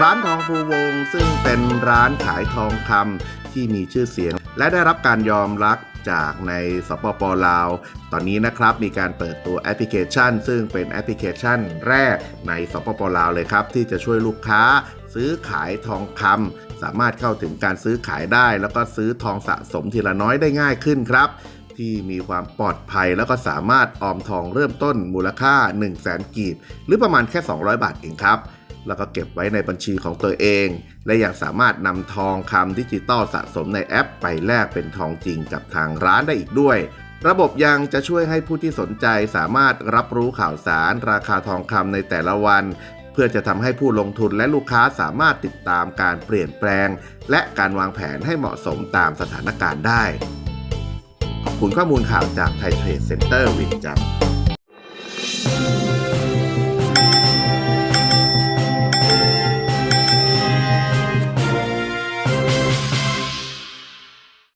ร้านทองภูวงศ์ซึ่งเป็นร้านขายทองคำที่มีชื่อเสียง และได้รับการยอมรับจากในสปปลาว ตอนนี้นะครับมีการเปิดตัวแอปพลิเคชัน ซึ่งเป็นแอปพลิเคชันแรกในสปปลาวเลยครับ ที่จะช่วยลูกค้าซื้อขายทองคำ สามารถเข้าถึงการซื้อขายได้ แล้วก็ซื้อทองสะสมทีละน้อยได้ง่ายขึ้นครับ ที่มีความปลอดภัยแล้วก็สามารถออมทองเริ่มต้นมูลค่า 1 0 0 0 0แสนกีบ หรือประมาณแค่ 200 บาทเองครับแล้วก็เก็บไว้ในบัญชีของตัวเอง และยังสามารถนำทองคำดิจิตอลสะสมในแอป ไปแลกเป็นทองจริงกับทางร้านได้อีกด้วย ระบบยังจะช่วยให้ผู้ที่สนใจสามารถรับรู้ข่าวสาร ราคาทองคำในแต่ละวัน เพื่อจะทำให้ผู้ลงทุนและลูกค้าสามารถติดตามการเปลี่ยนแปลง และการวางแผนให้เหมาะสมตามสถานการณ์ได้ ขอบคุณข้อมูลข่าวจากไทยเทรดเซ็นเตอร์วินจันทร์